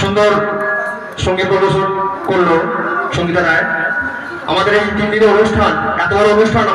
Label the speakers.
Speaker 1: সুন্দর সংগীত প্রদর্শন করল সঙ্গীতা রায়। আমাদের এই তিন দিনের অনুষ্ঠান এত বড় অনুষ্ঠান